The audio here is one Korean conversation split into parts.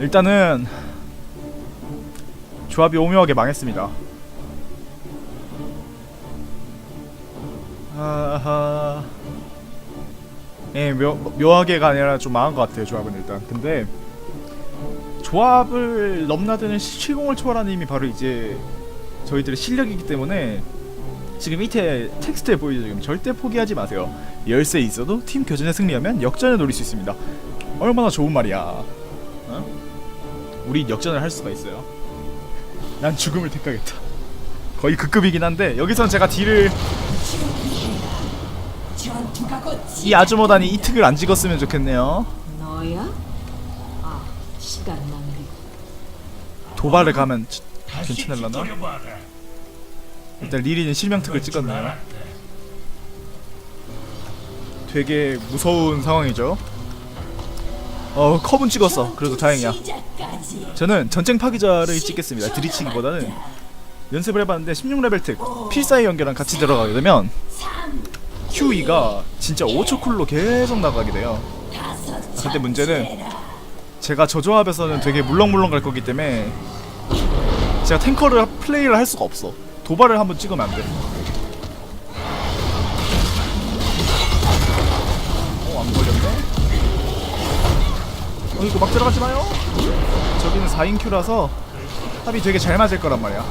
일단은 조합이 오묘하게 망했습니다. 아하. 예, 묘, 묘하게가 아니라 좀 망한 것 같아요, 조합은 일단. 근데 조합을 넘나드는 시공을 초월하는 힘이 바로 이제 저희들의 실력이기 때문에 지금 밑에 텍스트에 보이죠 지금 절대 포기하지 마세요 열쇠 있어도 팀 교전에 승리하면 역전을 노릴 수 있습니다 얼마나 좋은 말이야 어? 우린 역전을 할 수가 있어요 난 죽음을 택하겠다 거의 그 급이긴 한데 여기선 제가 딜을 이 아주머다니 이 특을 안 찍었으면 좋겠네요 너야? 아, 시간 낭비. 도발을 가면 치- 괜찮을라나? 일단 리리는 실명 특을 찍었네요 되게 무서운 상황이죠 어 컵은 찍었어. 그래도 다행이야. 저는 전쟁 파기자를 찍겠습니다. 드리치기보다는 연습을 해봤는데 16레벨 특 필사의 연결랑 같이 들어가게 되면 QE가 진짜 5초 쿨로 계속 나가게 돼요. 아, 근데 문제는 제가 저 조합에서는 되게 물렁물렁 갈 거기 때문에 제가 탱커를 플레이를 할 수가 없어. 도발을 한번 찍으면 안돼 어, 이거 막 들어가지 마요. 저기는 4인 큐라서 합이 되게 잘 맞을 거란 말이야.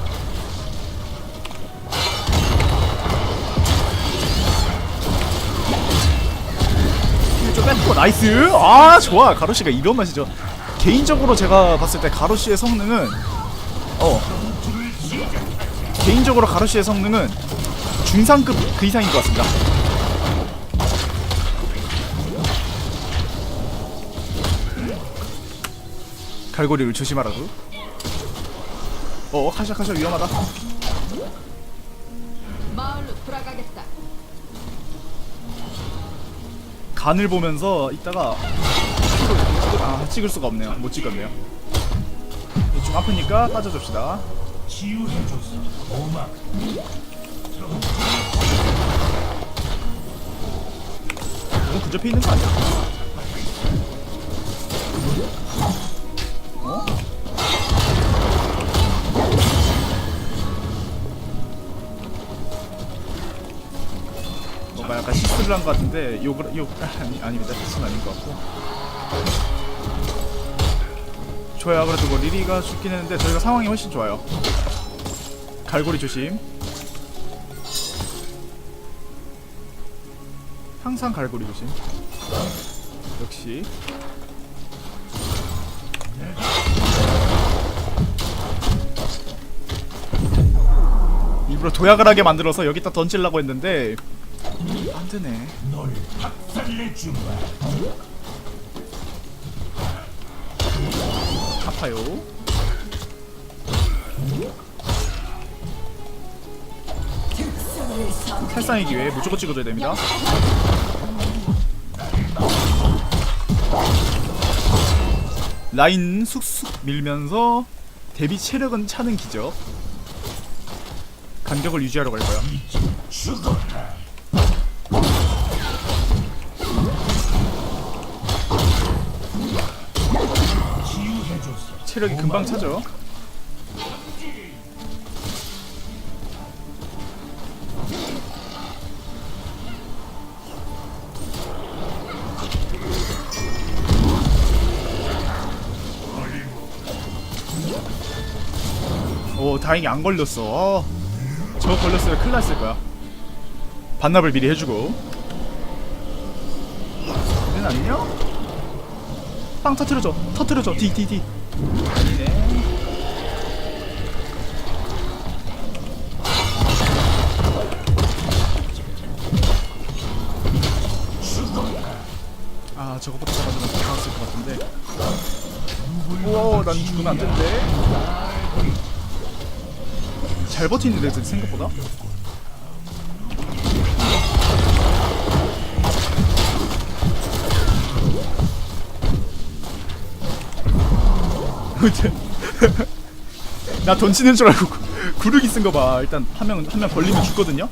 좀 뺏고 나이스! 아 좋아. 가로씨가 이런 맛이죠. 개인적으로 제가 봤을 때 가로씨의 성능은 어. 개인적으로 가로씨의 성능은 중상급 그 이상인 것 같습니다 갈고리를 조심하라고 어 카샤 카샤 위험하다 마을로 돌아가겠다. 간을 보면서 이따가 찍을, 아 찍을 수가 없네요 못 찍었네요 좀 아프니까 빠져줍시다 치유해줘서 고맙. 이거 근접해 있는 거 아니야? 뭔가 약간 실수를 한 것 같은데 욕을 욕 아니 아닙니다. 실수는 아닌 것 같고. 좋아요. 그래도 뭐 리리가 죽긴 했는데 저희가 상황이 훨씬 좋아요. 갈고리 조심. 항상 갈고리 조심. 역시. 일부러 도약을 하게 만들어서 여기다 던지려고 했는데 안 되네. 널 박살내주마. 아파요. 살상의 기회 무조건 찍어줘야 됩니다. 라인 쑥쑥 밀면서 데뷔 체력은 차는 기적. 간격을 유지하러 갈 거야. 죽어라. 치유해줘서 체력이 금방 차죠. 오 다행히 안 걸렸어. 어, 저거 걸렸으면 큰일 났을 거야. 반납을 미리 해주고. 얘는 안녕? 빵 터트려줘 터트려줘 디디디 아 저거부터 잡아주면 더 나았을 것 같은데. 우와 난 죽으면 안 되는데 잘 버티는데 생각보다 나 던지는 줄 알고 구- 구르기 쓴 거 봐. 일단 한 명 한 명 걸리면 죽거든요.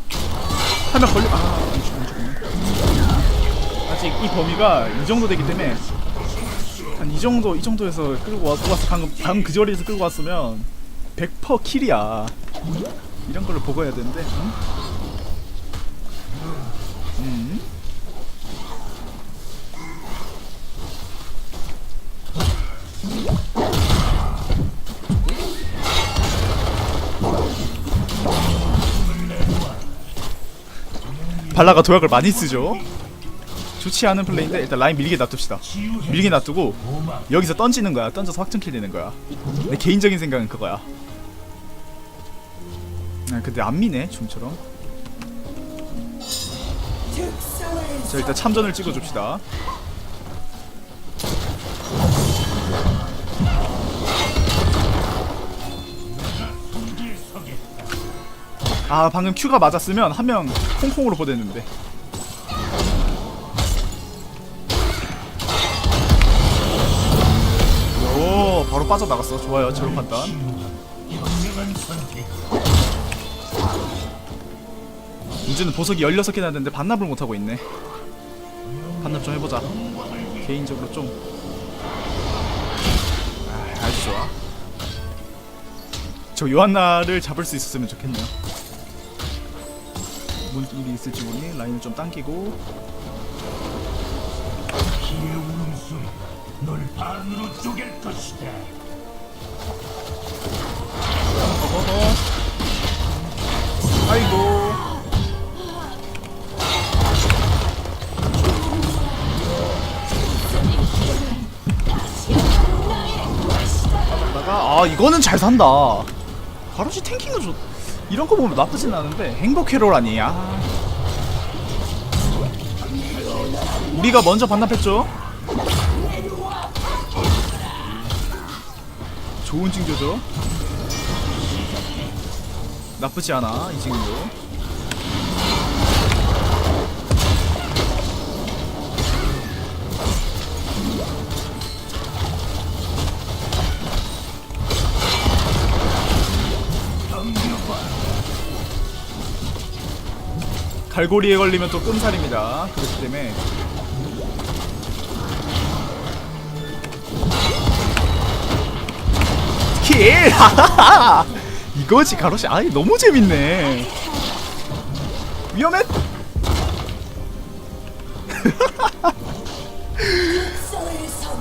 한 명 걸리 아, 안 죽- 안 죽네. 아직 이 범위가 이 정도 되기 때문에 한 이 정도 이 정도에서 끌고 와, 왔어 방금 방금 그 자리에서 끌고 왔으면 100% 킬이야 이런 거를 보고 해야 되는데 응? 발라가 도약을 많이 쓰죠 좋지 않은 플레이인데 일단 라인 밀게 놔둡시다 밀게 놔두고 여기서 던지는 거야. 던져서 확정킬 내는 거야. 내 개인적인 생각은 그거야. 아, 근데 안 미네, 춤처럼. 자, 일단 참전을 찍어줍시다. 아, 방금 큐가 맞았으면 한 명 콩콩으로 보냈는데. 오, 바로 빠져나갔어. 좋아요, 저런 판단. 문제는 보석이 16개나 되는데 반납을 못하고 있네. 반납 좀 해보자. 개인적으로 좀. 아, 아주 좋아. 저 요한나를 잡을 수 있었으면 좋겠네요. 뭔 일이 있을지 모르니 라인을 좀 당기고. 피의 울음소리가 널 반으로 쪼갤 것이다. 어허허 아이고. 아 이거는 잘 산다. 바로시 탱킹은 좋 이런 거 보면 나쁘진 않은데 행복 회로라니 아. 우리가 먼저 반납했죠? 좋은 징조죠? 나쁘지 않아 이 친구 갈고리에 걸리면 또 끔살입니다. 그렇기 때문에. 킬! 이거지 가로시. 아이 너무 재밌네. 위험해?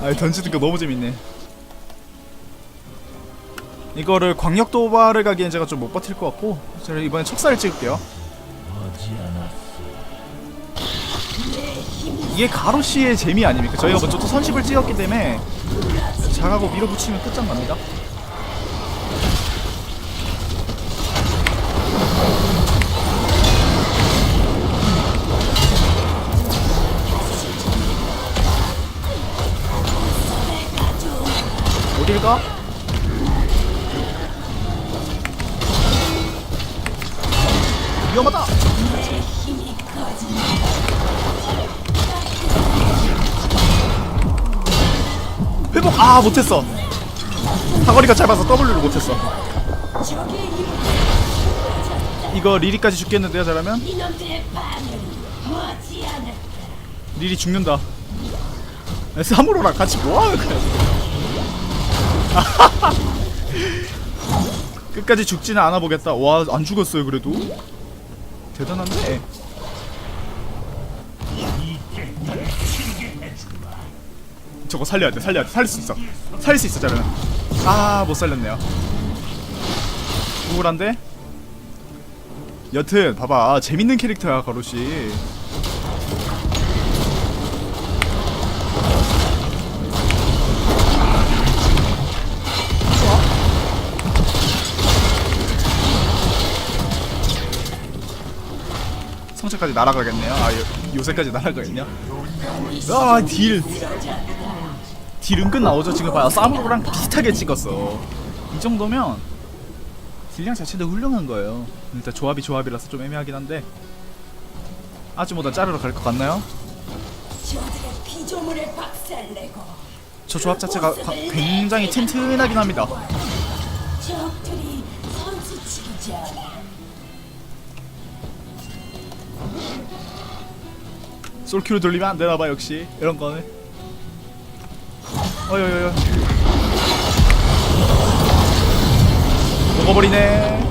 아 던지는 거 너무 재밌네. 이거를 광역 도발을 가기엔 제가 좀 못 버틸 것 같고 제가 이번엔 척사를 찍을게요 머지않았어. 이게 가로시의 재미 아닙니까 저희가 먼저 또 선식을 찍었기 때문에 잘하고 밀어붙이면 끝장납니다 어딜 가? 아 못했어. 사거리가 짧아서 W를 못했어. 이거 리리까지 죽겠는데요 잘하면? 리리 죽는다. 사무로랑 같이 뭐하는 거야 끝까지 죽지는 않아 보겠다. 와 안 죽었어요 그래도? 대단한데 저거 살려야 돼 살려야 돼. 살릴 수 있어. 살릴 수 있어 자르는 아못 살렸네요. 우울한데? 여튼 봐봐. 재밌는 캐릭터야 가로시 성체까지 날아가겠네요. 아 요, 요새까지 날아가겠냐 아딜 딜 은근 나오죠. 지금 봐요. 사무로랑 비슷하게 찍었어. 이 정도면 딜량 자체도 훌륭한 거예요. 일단 조합이 조합이라서 좀 애매하긴 한데. 아주모다 자르러 갈 것 같나요? 저 조합 자체가 가- 굉장히 튼튼하긴 합니다. 솔큐로 돌리면 안 되나봐 역시. 이런 거는 어여여여. 먹어버리네.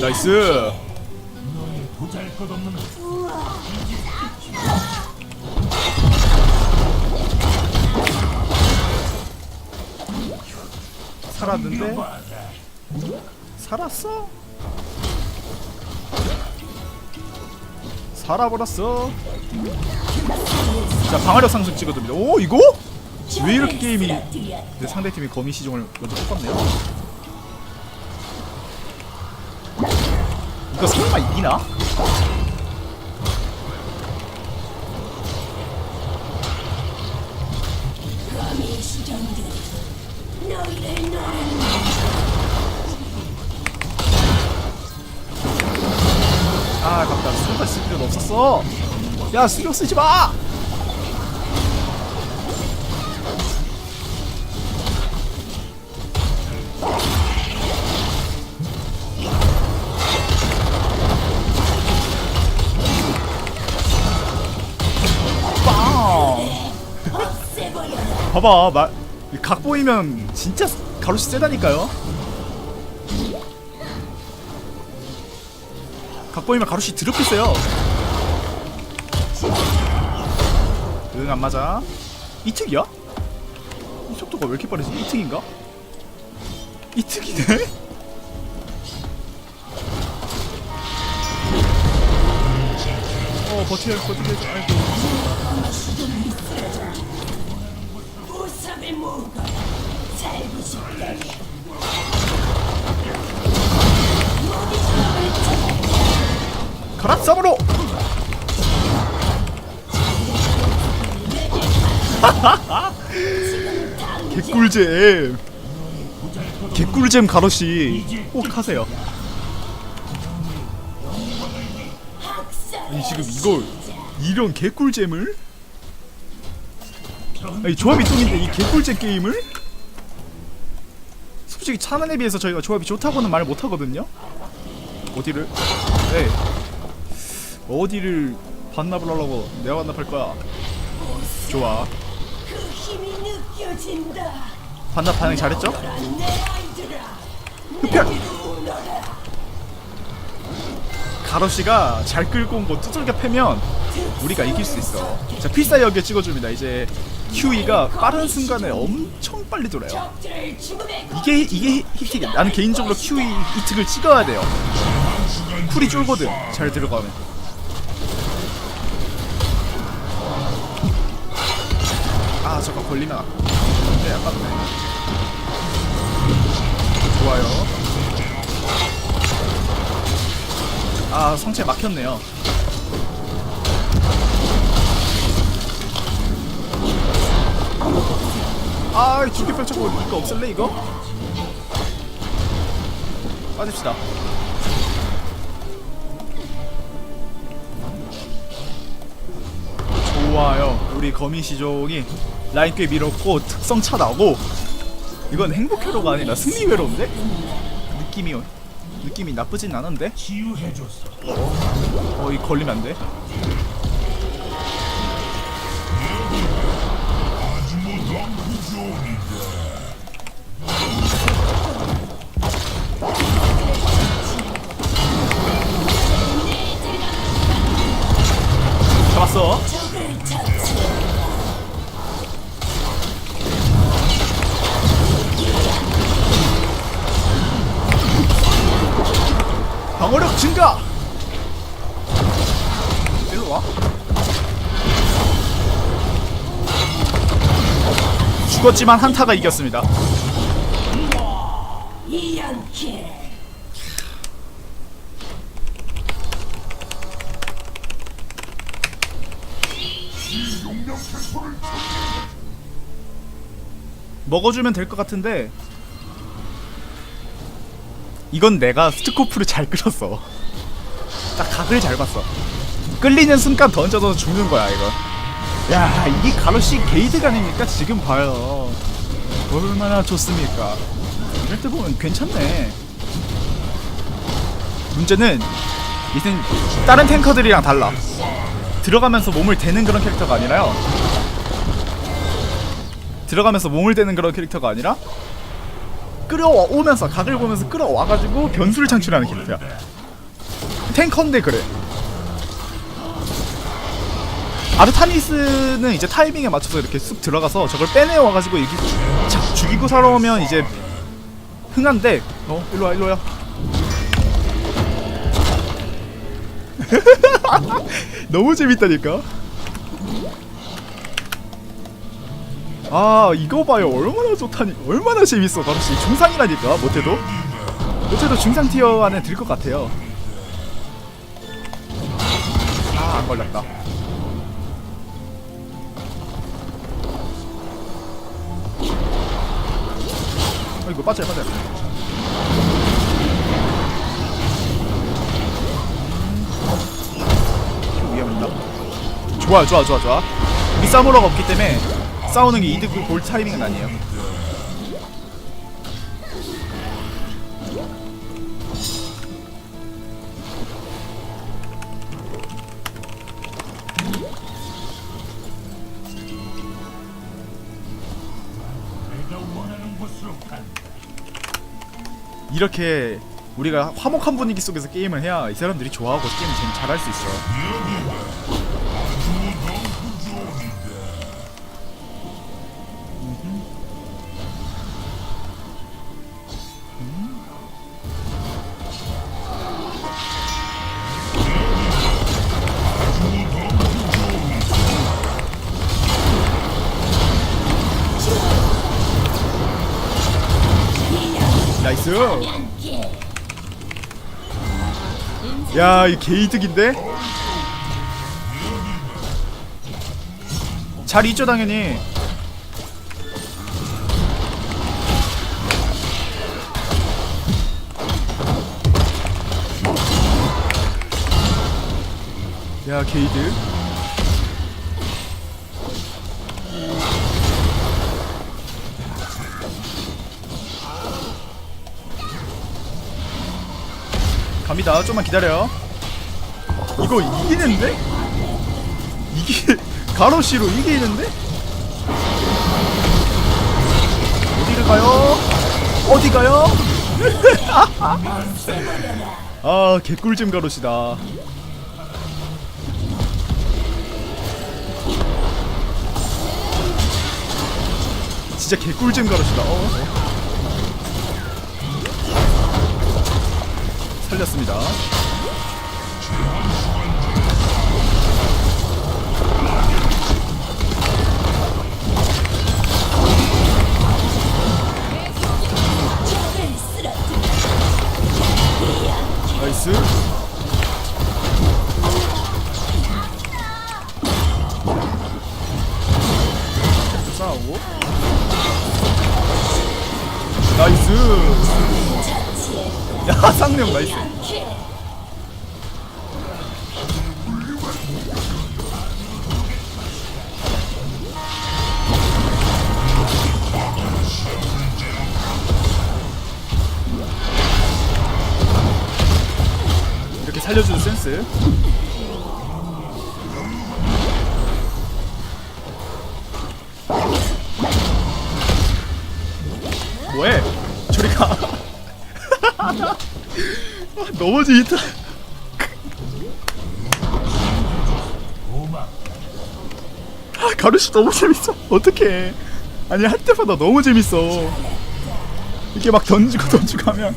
나이스. 살았는데. 살았어 살아버렸어 자 방어력 상승 찍어줍니다 오 이거? 왜 이렇게 게임이. 내 상대팀이 거미 시종을 먼저 뽑았네요 이거 설마 이기나? 없었어. 야 수력 쓰지 마! 봐봐 마, 각 보이면 진짜 가로시 세다니까요. 각 보이면 가로시 드럽게 세요 응 안 맞아 이특이야? 이 속도가 왜 이렇게 빠르지? 이특인가? 이특이네? 어 버텨야 버텨야 아이고 가라 쌈으로 개꿀잼. 개꿀잼 가로시 꼭 하세요. 아니 지금 이걸 이런 개꿀잼을? 아니 조합이 똥인데 이 개꿀잼 게임을? 솔직히 차는에 비해서 저희가 조합이 좋다고는 말 못하거든요? 어디를? 네. 어디를 반납을 하려고 내가 반납할 거야? 좋아 반납 반응 잘했죠? 흡혈 가로씨가 잘 끌고 온 거 두들겨 패면 우리가 이길 수 있어 자 필사 여기에 찍어줍니다 이제 QE가 빠른 순간에 엄청 빨리 돌아요 이게 이게 히틱이야. 나는 개인적으로 QE 히틱을 찍어야 돼요. 쿨이 쫄거든. 잘 들어가면. 아 잠깐 걸리면 아- 네 아깝네. 좋아요. 아 성체 막혔네요. 아, 두개 펼쳐고 이거 없을래 이거? 빠집시다. 좋아요. 우리 거미 시종이 라인 꽤 밀었고 특성 차 나고 이건 행복 회로가 아니라 승리 회로인데? 느낌이 느낌이 나쁘진 않은데? 어, 이 걸리면 안 돼. 잡았어. 방어력 증가. 일로 와. 죽었지만 한타가 이겼습니다. 먹어주면 될 것 같은데 이건 내가 스코프를 잘 끌었어. 딱 각을 잘 봤어. 끌리는 순간 던져서 죽는 거야 이거 야 이게 가로시 게이드가 아닙니까 지금 봐요. 얼마나 좋습니까? 이럴 때 보면 괜찮네. 문제는 이젠 다른 탱커들이랑 달라. 들어가면서 몸을 대는 그런 캐릭터가 아니라요. 들어가면서 몸을 대는 그런 캐릭터가 아니라 끌어오면서 각을 보면서 끌어와가지고 변수를 창출하는 캐릭터야. 탱커인데 그래. 아르타니스는 이제 타이밍에 맞춰서 이렇게 쑥 들어가서 저걸 빼내와가지고 이렇게 착 죽이고 살아오면 이제 흥한데 어 일로와 일로와. 너무 재밌다니까 아 이거 봐요. 얼마나 좋다니 얼마나 재밌어. 가로씨 중상이라니까 못해도. 못해도 중상 티어 안에 들 것 같아요. 아 안 걸렸다. 어 이거 빠져요 빠져요. 좀 위험했다 좋아 좋아 좋아 우리 사무라가 없기 때문에 싸우는 게 이득 볼 타이밍은 아니에요. 이렇게 우리가 화목한 분위기 속에서 게임을 해야 이 사람들이 좋아하고 게임 재미 잘할 수 있어 양계 야, 이 개이득인데? 잘 있죠, 당연히. 야, 게이드. 갑니다. 좀만 기다려요. 이거 이기는데? 이기 가로시로 이기는데? 어디를 가요? 어디 가요? 아 개꿀잼 가로시다. 진짜 개꿀잼 가로시다. 어. 살렸습니다. 나이스. 좀 싸우고. 나이스. 야 쌍용 나이스. 이렇게 살려주는 센스. 뭐해? 저리 가. 아, 재밌다. 고마. 아, 가루씨 너무 재밌어. 어떡해. 아니 할 때마다 너무 재밌어. 이렇게 막 던지고 던지고 하면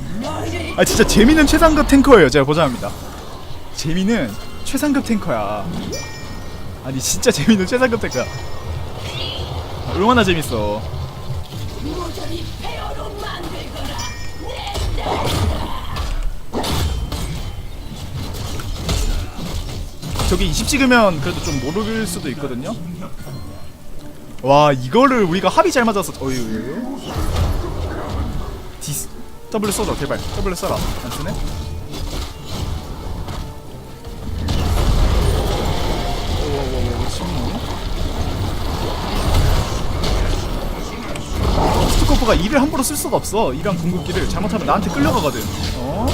아 진짜 재미는 최상급 탱커예요. 제가 보장합니다. 재미는 최상급 탱커야. 아니 진짜 재미는 최상급 탱커야. 아, 얼마나 재밌어. 저기 20 찍으면 그래도 좀 모를 수도 있거든요. 와 이거를 우리가 합이 잘 맞아서 어유 디스 W 써줘 제발 W 써라 안 쓰네. 오오오오 신문. 스코프가 이를 함부로 쓸 수가 없어. 이랑 궁극기를 잘못하면 나한테 끌려가거든. 어?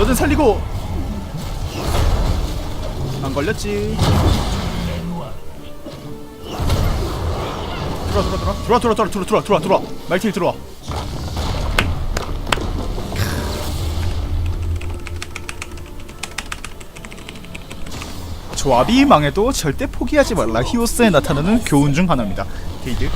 너는 살리고. 안 걸렸지. 들어와 들어와 들어와. 들어와 들어와 들어와 들어와 들어와 들어와. 말티일 들어와. 조합이 망해도 절대 포기하지 말라. 히오스에 나타나는 교훈 중 하나입니다. 게이드